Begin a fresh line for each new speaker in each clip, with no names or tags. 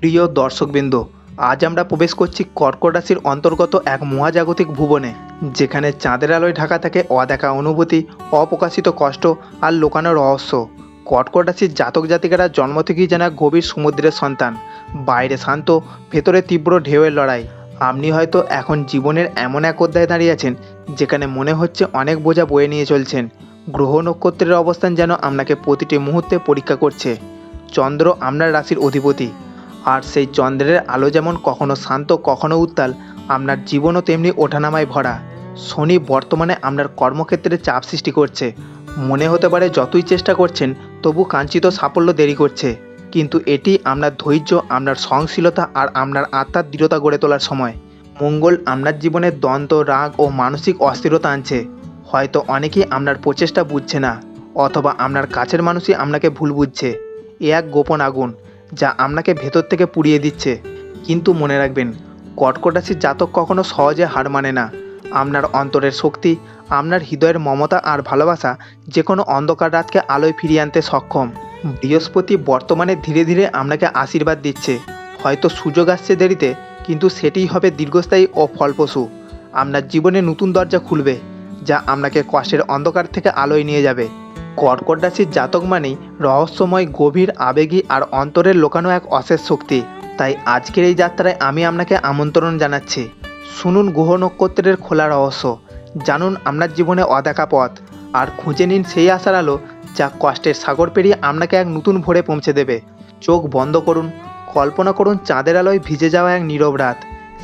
প্রিয় দর্শকবৃন্দ, আজ আমরা প্রবেশ করছি কর্কট রাশির অন্তর্গত এক মহাজাগতিক ভুবনে, যেখানে চাঁদের আলোয় ঢাকা থাকে অদেখা অনুভূতি, অপ্রকাশিত কষ্ট আর লোকানো রহস্য। কর্কট রাশির জাতক জাতিকারা জন্ম থেকেই যেন গভীর সমুদ্রের সন্তান, বাইরে শান্ত, ভেতরে তীব্র ঢেউয়ের লড়াই। আপনি হয়তো এখন জীবনের এমন এক অধ্যায়ে দাঁড়িয়ে আছেন, যেখানে মনে হচ্ছে অনেক বোঝা বয়ে নিয়ে চলছেন। গ্রহ নক্ষত্রের অবস্থান যেন আপনাকে প্রতিটি মুহূর্তে পরীক্ষা করছে। চন্দ্র আপনার রাশির অধিপতি আর সেই চন্দ্রের আলো যেমন কখনো শান্ত, কখনো উত্তাল, আপনার জীবনও তেমনি ওঠানামায় ভরা। শনি বর্তমানে আপনার কর্মক্ষেত্রে চাপ সৃষ্টি করছে। মনে হতে পারে যতই চেষ্টা করছেন, তবু কাঞ্চিত সাফল্য দেরি করছে। কিন্তু এটি আপনার ধৈর্য, আপনার সহনশীলতা আর আপনার আত্মার দৃঢ়তা গড়ে তোলার সময়। মঙ্গল আপনার জীবনে দ্বন্দ্ব, রাগ ও মানসিক অস্থিরতা আনছে। হয়তো অনেকেই আপনার প্রচেষ্টা বুঝছে না, অথবা আপনার কাছের মানুষই আপনাকে ভুল বুঝছে। এ এক গোপন আগুন যা আপনাকে ভেতর থেকে পুড়িয়ে দিচ্ছে। কিন্তু মনে রাখবেন কর্কট রাশির জাতক কখনো সহজে হার মানে না। আপনার অন্তরের শক্তি আপনার হৃদয়ের মমতা আর ভালোবাসা যে কোনো অন্ধকার রাতকে আলোয় ফিরিয়ে আনতে সক্ষম। বৃহস্পতি বর্তমানে ধীরে ধীরে আপনাকে আশীর্বাদ দিচ্ছে। হয়তো সুযোগ আসছে দেরিতে, কিন্তু সেটিই হবে দীর্ঘস্থায়ী ও ফলপ্রসূ। আপনার জীবনে নতুন দরজা খুলবে, যা আপনাকে কষ্টের অন্ধকার থেকে আলোয় নিয়ে যাবে। কর্কট রাশির জাতক মানেই রহস্যময়, গভীর, আবেগী আর অন্তরের লোকানো এক অশেষ শক্তি। তাই আজকের এই যাত্রায় আমি আপনাকে আমন্ত্রণ জানাচ্ছি। শুনুন গ্রহ নক্ষত্রের খোলা রহস্য। জানুন আপনার জীবনে অদেখা পথ। আর খুঁজে নিন সেই আশার আলো যা কষ্টের সাগর পেরিয়ে আপনাকে এক নতুন ভোরে পৌঁছে দেবে। চোখ বন্ধ করুন। কল্পনা করুন চাঁদের আলোয় ভিজে যাওয়া এক নীরব রাত।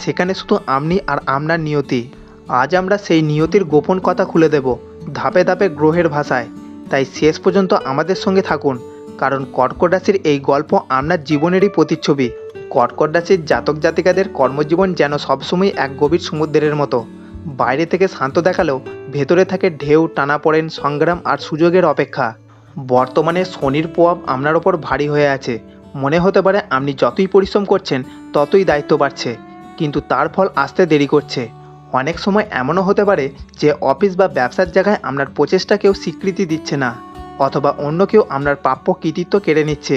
সেখানে শুধু আপনি আর আপনার নিয়তি। আজ আমরা সেই নিয়তির গোপন কথা খুলে দেব, ধাপে ধাপে গ্রহের ভাষায়। তাই শেষ পর্যন্ত আমাদের সঙ্গে থাকুন, কারণ কর্কট রাশির এই গল্প আপনার জীবনেরই প্রতিচ্ছবি। কর্কট রাশির জাতক জাতিকাদের কর্মজীবন যেন সবসময় এক গভীর সমুদ্রের মতো। বাইরে থেকে শান্ত দেখালেও ভেতরে থাকে ঢেউ টানাপড়েন সংগ্রাম আর সুযোগের অপেক্ষা। বর্তমানে শনির প্রভাব আপনার ওপর ভারী হয়ে আছে। মনে হতে পারে আপনি যতই পরিশ্রম করছেন, ততই দায়িত্ব বাড়ছে। কিন্তু তার ফল আসতে দেরি করছে। অনেক সময় এমনও হতে পারে যে অফিস বা ব্যবসার জায়গায় আপনার প্রচেষ্টা কেউ স্বীকৃতি দিচ্ছে না, অথবা অন্য কেউ আপনার প্রাপ্য কৃতিত্ব কেড়ে নিচ্ছে।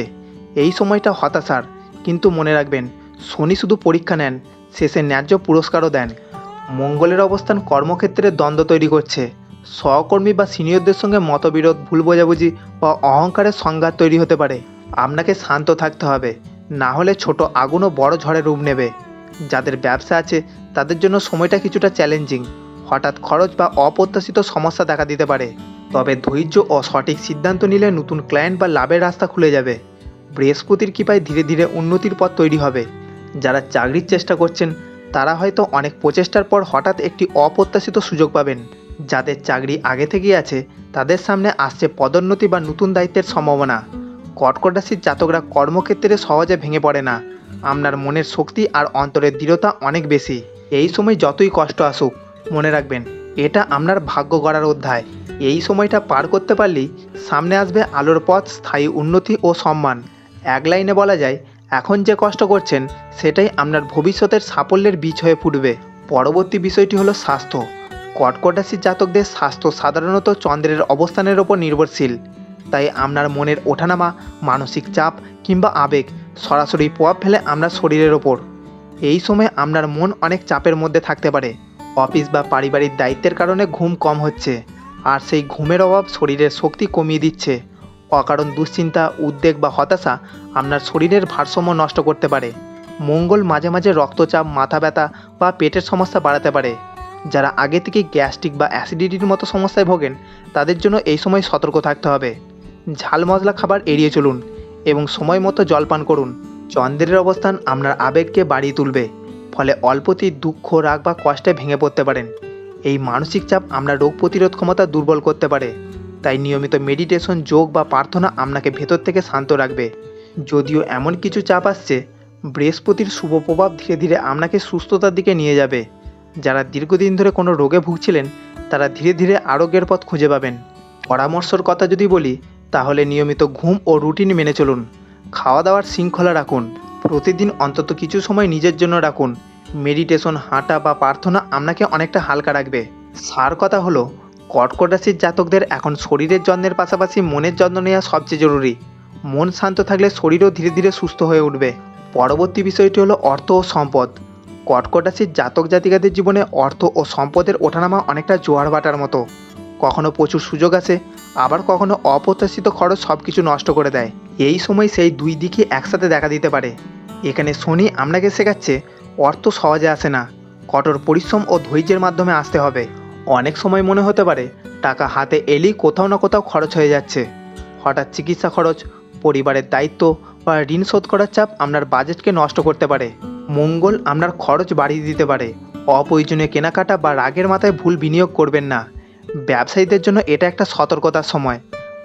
এই সময়টা হতাশার, কিন্তু মনে রাখবেন, শনি শুধু পরীক্ষা নেন, শেষে ন্যায্য পুরস্কারও দেন। মঙ্গলের অবস্থান কর্মক্ষেত্রে দ্বন্দ্ব তৈরি করছে। সহকর্মী বা সিনিয়রদের সঙ্গে মতবিরোধ, ভুল বোঝাবুঝি বা অহংকারের সংঘাত তৈরি হতে পারে। আপনাকে শান্ত থাকতে হবে, না হলে ছোট আগুনও বড় ঝড়ে রূপ নেবে। যাদের ব্যবসা আছে, তাদের জন্য সময়টা কিছুটা চ্যালেঞ্জিং হঠাৎ খরচ বা অপ্রত্যাশিত সমস্যা দেখা দিতে পারে। তবে ধৈর্য ও সঠিক সিদ্ধান্ত নিলে নতুন ক্লায়েন্ট বা লাভের রাস্তা খুলে যাবে। বৃহস্পতির কৃপায় ধীরে ধীরে উন্নতির পথ তৈরি হবে। যারা চাকরির চেষ্টা করছেন, তারা হয়তো অনেক প্রচেষ্টার পর হঠাৎ একটি অপ্রত্যাশিত সুযোগ পাবেন। যাদের চাকরি আগে থেকেই আছে, তাদের সামনে আসছে পদোন্নতি বা নতুন দায়িত্বের সম্ভাবনা। কর্কট রাশির জাতকরা কর্মক্ষেত্রে সহজে ভেঙে পড়ে না। আপনার মনের শক্তি আর অন্তরের দৃঢ়তা অনেক বেশি। এই সময় যতই কষ্ট আসুক, মনে রাখবেন, এটা আপনার ভাগ্য গড়ার অধ্যায়। এই সময়টা পার করতে পারলেই সামনে আসবে আলোর পথ, স্থায়ী উন্নতি ও সম্মান। এক লাইনে বলা যায়, এখন যে কষ্ট করছেন, সেটাই আপনার ভবিষ্যতের সাফল্যের বীজ হয়ে ফুটবে। পরবর্তী বিষয়টি হলো স্বাস্থ্য। কর্কট রাশির জাতকদের স্বাস্থ্য সাধারণত চন্দ্রের অবস্থানের ওপর নির্ভরশীল। তাই আপনার মনের ওঠানামা, মানসিক চাপ কিংবা আবেগ সরাসরি প্রভাব ফেলে আপনার শরীরের ওপর। এই সময় আপনার মন অনেক চাপের মধ্যে থাকতে পারে। অফিস বা পারিবারিক দায়িত্বের কারণে ঘুম কম হচ্ছে, আর সেই ঘুমের অভাব শরীরের শক্তি কমিয়ে দিচ্ছে। অকারণ দুশ্চিন্তা, উদ্বেগ বা হতাশা আপনার শরীরের ভারসাম্য নষ্ট করতে পারে। মঙ্গল মাঝে মাঝে রক্তচাপ, মাথা ব্যথা বা পেটের সমস্যা বাড়াতে পারে। যারা আগে থেকেই গ্যাস্ট্রিক বা অ্যাসিডিটির মতো সমস্যায় ভোগেন, তাদের জন্য এই সময় সতর্ক থাকতে হবে। ঝাল মশলা খাবার এড়িয়ে চলুন। এবং সময় মতো জল পান করুন। চন্দ্রের অবস্থান আপনার আবেগকে বাড়িয়ে তুলবে, ফলে অল্পতেই দুঃখ, রাগ বা কষ্টে ভেঙে পড়তে পারেন। এই মানসিক চাপ আপনার রোগ প্রতিরোধ ক্ষমতা দুর্বল করতে পারে। তাই নিয়মিত মেডিটেশন যোগ বা প্রার্থনা আপনাকে ভেতর থেকে শান্ত রাখবে। যদিও এমন কিছু চাপ আসছে, বৃহস্পতির শুভ প্রভাব ধীরে ধীরে আপনাকে সুস্থতার দিকে নিয়ে যাবে। যারা দীর্ঘদিন ধরে কোনো রোগে ভুগছিলেন, তারা ধীরে ধীরে আরোগ্যের পথ খুঁজে পাবেন। পরামর্শর কথা যদি বলি তাহলে নিয়মিত ঘুম ও রুটিন মেনে চলুন। খাওয়া দাওয়ার শৃঙ্খলা রাখুন। প্রতিদিন অন্তত কিছু সময় নিজের জন্য রাখুন। মেডিটেশন, হাঁটা বা প্রার্থনা আপনাকে অনেকটা হালকা রাখবে। সার কথা হলো, কর্কট রাশির জাতকদের এখন শরীরের যত্নের পাশাপাশি মনের যত্ন নেওয়া সবচেয়ে জরুরি। মন শান্ত থাকলে শরীরও ধীরে ধীরে সুস্থ হয়ে উঠবে। পরবর্তী বিষয়টি হলো অর্থ ও সম্পদ। কর্কট রাশির জাতক জাতিকাদের জীবনে অর্থ ও সম্পদের ওঠানামা অনেকটা জোয়ার ভাটার মতো। কখনো প্রচুর সুযোগ আসে আবার কখনো অপ্রত্যাশিত খরচ সব কিছু নষ্ট করে দেয়। এই সময় সেই দুই দিকই একসাথে দেখা দিতে পারে। এখানে শনি আপনাকে শেখাচ্ছে, অর্থ সহজে আসে না। কঠোর পরিশ্রম ও ধৈর্যের মাধ্যমে আসতে হবে। অনেক সময় মনে হতে পারে, টাকা হাতে এলেই কোথাও না কোথাও খরচ হয়ে যাচ্ছে। হঠাৎ চিকিৎসা খরচ, পরিবারের দায়িত্ব বা ঋণ শোধ করার চাপ আপনার বাজেটকে নষ্ট করতে পারে। মঙ্গল আপনার খরচ বাড়িয়ে দিতে পারে। অপ্রয়োজনীয় কেনাকাটা বা রাগের মাথায় ভুল বিনিয়োগ করবেন না। ব্যবসায়ীদের জন্য এটা একটা সতর্কতার সময়।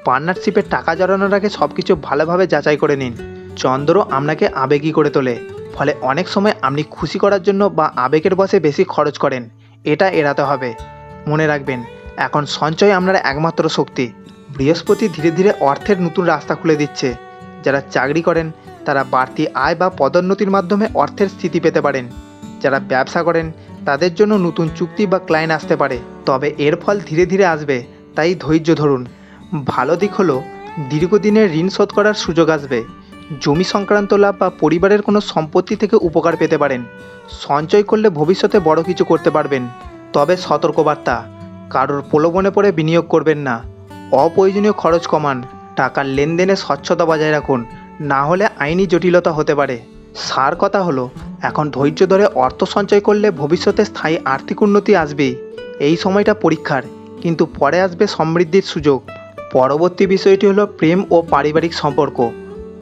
পার্টনারশিপে টাকা জড়ানোর আগে সব কিছু ভালোভাবে যাচাই করে নিন। চন্দ্র আপনাকে আবেগী করে তোলে, ফলে অনেক সময় আপনি খুশি করার জন্য বা আবেগের বসে বেশি খরচ করেন, এটা এড়াতে হবে। মনে রাখবেন, এখন সঞ্চয় আপনার একমাত্র শক্তি। বৃহস্পতি ধীরে ধীরে অর্থের নতুন রাস্তা খুলে দিচ্ছে। যারা চাকরি করেন, তারা বাড়তি আয় বা পদোন্নতির মাধ্যমে অর্থের স্থিতি পেতে পারেন। যারা ব্যবসা করেন তাদের জন্য নতুন চুক্তি বা ক্লায়েন্ট আসতে পারে। তবে এর ফল ধীরে ধীরে আসবে, তাই ধৈর্য ধরুন। ভালো দিক হলো, দীর্ঘদিনের ঋণ শোধ করার সুযোগ আসবে। জমি সংক্রান্ত লাভ বা পরিবারের কোনো সম্পত্তি থেকে উপকার পেতে পারেন। সঞ্চয় করলে ভবিষ্যতে বড় কিছু করতে পারবেন। তবে সতর্কবার্তা, কারোর প্রলোভনে পড়ে বিনিয়োগ করবেন না। অপ্রয়োজনীয় খরচ কমান, টাকার লেনদেনে স্বচ্ছতা বজায় রাখুন, না হলে আইনি জটিলতা হতে পারে। সার কথা হলো এখন ধৈর্য ধরে অর্থ সঞ্চয় করলে ভবিষ্যতে স্থায়ী আর্থিক উন্নতি আসবেই এই সময়টা পরীক্ষার, কিন্তু পরে আসবে সমৃদ্ধির সুযোগ। পরবর্তী বিষয়টি হলো প্রেম ও পারিবারিক সম্পর্ক।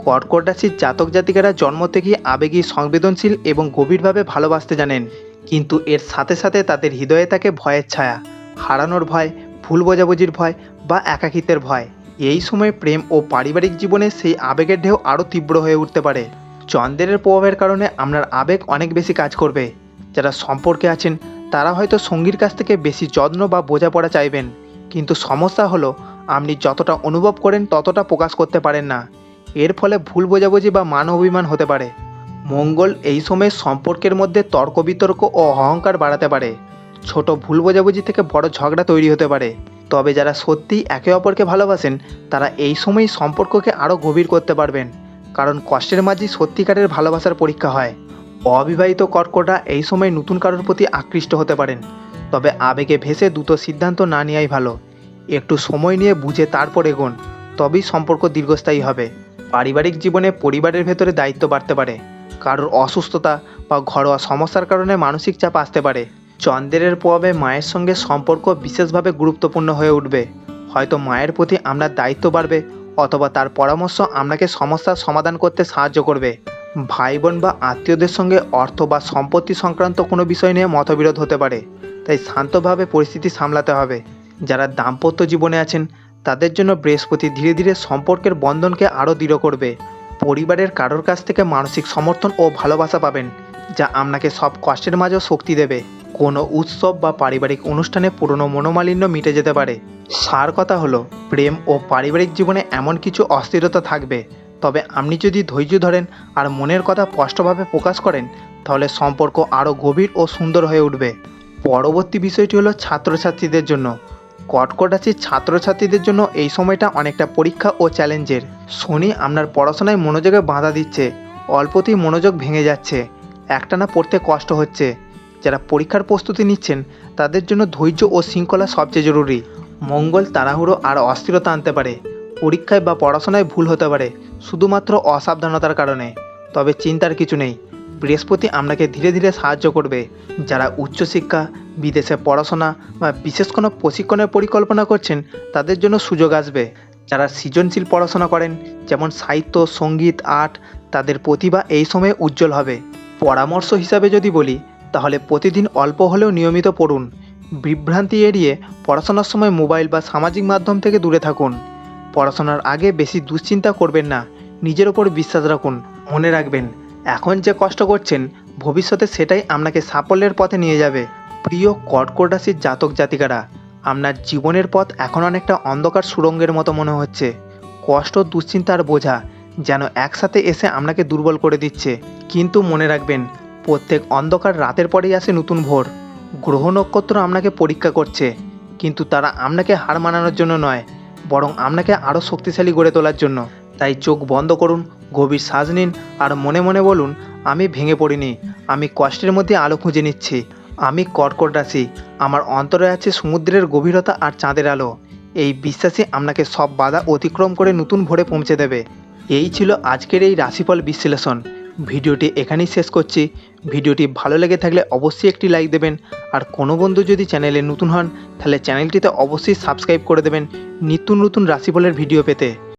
কর্কট রাশির জাতক জাতিকারা জন্ম থেকেই আবেগী, সংবেদনশীল এবং গভীরভাবে ভালোবাসতে জানেন। কিন্তু এর সাথে সাথে তাদের হৃদয়ে থাকে ভয়ের ছায়া, হারানোর ভয়, ভুল বোঝাবুঝির ভয় বা একাকিত্বের ভয়। এই সময় প্রেম ও পারিবারিক জীবনে সেই আবেগের ঢেউ আরও তীব্র হয়ে উঠতে পারে। চন্দ্রের প্রভাবের কারণে আপনার আবেগ অনেক বেশি কাজ করবে। যারা সম্পর্কে আছেন, তারা হয়তো সঙ্গীর কাছ থেকে বেশি যত্ন বা বোঝাপড়া চাইবেন। কিন্তু সমস্যা হলো, আপনি যতটা অনুভব করেন, ততটা প্রকাশ করতে পারেন না। এর ফলে ভুল বোঝাবুঝি বা মান অভিমান হতে পারে। মঙ্গল এই সময় সম্পর্কের মধ্যে তর্ক বিতর্ক ও অহংকার বাড়াতে পারে। ছোট ভুল বোঝাবুঝি থেকে বড় ঝগড়া তৈরি হতে পারে। তবে যারা সত্যিই একে অপরকে ভালোবাসেন, তারা এই সময় সম্পর্ককে আরও গভীর করতে পারবেন। কারণ কষ্টের মাঝেই সত্যিকারের ভালোবাসার পরীক্ষা হয়। অবিবাহিত কর্কটা এই সময় নতুন কারোর প্রতি আকৃষ্ট হতে পারেন। তবে আবেগে ভেসে দ্রুত সিদ্ধান্ত না নেওয়াই ভালো। একটু সময় নিয়ে বুঝে তারপর এগোন। তবেই সম্পর্ক দীর্ঘস্থায়ী হবে। পারিবারিক জীবনে পরিবারের ভেতরে দায়িত্ব বাড়তে পারে। কারোর অসুস্থতা বা ঘরোয়া সমস্যার কারণে মানসিক চাপ আসতে পারে। চন্দ্রের প্রভাবে মায়ের সঙ্গে সম্পর্ক বিশেষভাবে গুরুত্বপূর্ণ হয়ে উঠবে। হয়তো মায়ের প্রতি আপনার দায়িত্ব বাড়বে অথবা তার পরামর্শ আপনাকে সমস্যার সমাধান করতে সাহায্য করবে। ভাই বোন বা আত্মীয়দের সঙ্গে অর্থ বা সম্পত্তি সংক্রান্ত কোনো বিষয় নিয়ে মতবিরোধ হতে পারে, তাই শান্তভাবে পরিস্থিতি সামলাতে হবে। যারা দাম্পত্য জীবনে আছেন, তাদের জন্য বৃহস্পতি ধীরে ধীরে সম্পর্কের বন্ধনকে আরও দৃঢ় করবে। পরিবারের কারোর কাছ থেকে মানসিক সমর্থন ও ভালোবাসা পাবেন, যা আপনাকে সব কষ্টের মাঝেও শক্তি দেবে। কোনো উৎসব বা পারিবারিক অনুষ্ঠানে পুরনো মনোমালিন্য মিটে যেতে পারে। সার কথা হলো, প্রেম ও পারিবারিক জীবনে এমন কিছু অস্থিরতা থাকবে। তবে আপনি যদি ধৈর্য ধরেন আর মনের কথা স্পষ্টভাবে প্রকাশ করেন, তাহলে সম্পর্ক আরও গভীর ও সুন্দর হয়ে উঠবে। পরবর্তী বিষয়টি হলো ছাত্রছাত্রীদের জন্য। কর্কট রাশির ছাত্রছাত্রীদের জন্য এই সময়টা অনেকটা পরীক্ষা ও চ্যালেঞ্জের। শনি আপনার পড়াশোনায় মনোযোগে বাধা দিচ্ছে, অল্পতেই মনোযোগ ভেঙে যাচ্ছে। একটানা পড়তে কষ্ট হচ্ছে। যারা পরীক্ষার প্রস্তুতি নিচ্ছেন, তাদের জন্য ধৈর্য ও শৃঙ্খলা সবচেয়ে জরুরি। মঙ্গল, তাড়াহুড়ো আর অস্থিরতা আনতে পারে। পরীক্ষায় বা পড়াশোনায় ভুল হতে পারে, শুধুমাত্র অসাবধানতার কারণে। তবে চিন্তার কিছু নেই। বৃহস্পতি আপনাকে ধীরে ধীরে সাহায্য করবে। যারা উচ্চশিক্ষা, বিদেশে পড়াশোনা বা বিশেষ কোনো প্রশিক্ষণের পরিকল্পনা করছেন, তাদের জন্য সুযোগ আসবে। যারা সৃজনশীল পড়াশোনা করেন, যেমন সাহিত্য, সংগীত, আর্ট, তাদের প্রতিভা এই সময়ে উজ্জ্বল হবে। পরামর্শ হিসাবে যদি বলি তাহলে প্রতিদিন অল্প হলেও নিয়মিত পড়ুন। বিভ্রান্তি এড়িয়ে পড়াশোনার সময় মোবাইল বা সামাজিক মাধ্যম থেকে দূরে থাকুন। পড়াশোনার আগে বেশি দুশ্চিন্তা করবেন না। নিজের ওপর বিশ্বাস রাখুন। মনে রাখবেন, এখন যে কষ্ট করছেন, ভবিষ্যতে সেটাই আপনাকে সাফল্যের পথে নিয়ে যাবে। প্রিয় কর্কট রাশির জাতক জাতিকারা, আপনার জীবনের পথ এখন অনেকটা অন্ধকার সুড়ঙ্গের মতো মনে হচ্ছে। কষ্ট দুশ্চিন্তার বোঝা যেন একসাথে এসে আপনাকে দুর্বল করে দিচ্ছে। কিন্তু মনে রাখবেন প্রত্যেক অন্ধকার রাতের পরেই আসে নতুন ভোর। গ্রহ নক্ষত্র আপনাকে পরীক্ষা করছে, কিন্তু তারা আপনাকে হার মানানোর জন্য নয়, বরং আপনাকে আরও শক্তিশালী গড়ে তোলার জন্য। তাই চোখ বন্ধ করুন, গভীর শ্বাস নিন আর মনে মনে বলুন, আমি ভেঙে পড়িনি, আমি কষ্টের মধ্যে আলো খুঁজে নিচ্ছি। আমি কর্কট রাশি, আমার অন্তরে আছে সমুদ্রের গভীরতা আর চাঁদের আলো। এই বিশ্বাসই আপনাকে সব বাধা অতিক্রম করে নতুন ভোরে পৌঁছে দেবে। এই ছিল আজকের এই রাশিফল বিশ্লেষণ। ভিডিওটি এখানেই শেষ করছি। ভিডিওটি ভালো লেগে থাকলে অবশ্যই একটি লাইক দেবেন। আর কোনো বন্ধু যদি চ্যানেলে নতুন হন, তাহলে চ্যানেলটিতে অবশ্যই সাবস্ক্রাইব করে দেবেন। নিত্য নতুন রাশিফলের ভিডিও পেতে।